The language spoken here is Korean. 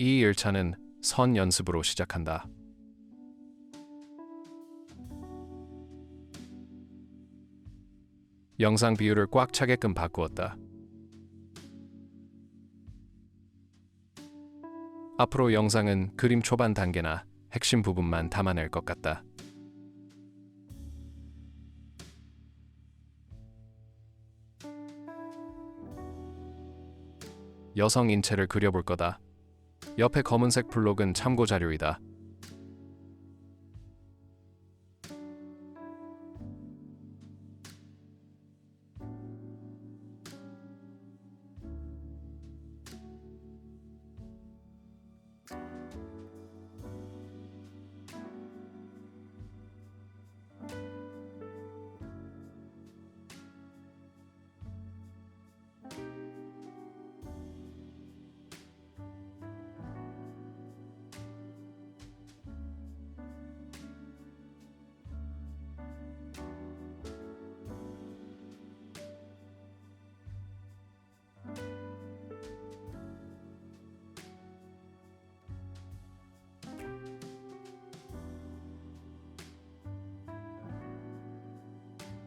이 1차는 선 연습으로 시작한다. 영상 비율을 꽉 차게끔 바꾸었다. 앞으로 영상은 그림 초반 단계나 핵심 부분만 담아낼 것 같다. 여성 인체를 그려볼 거다. 옆에 검은색 블록은 참고 자료이다.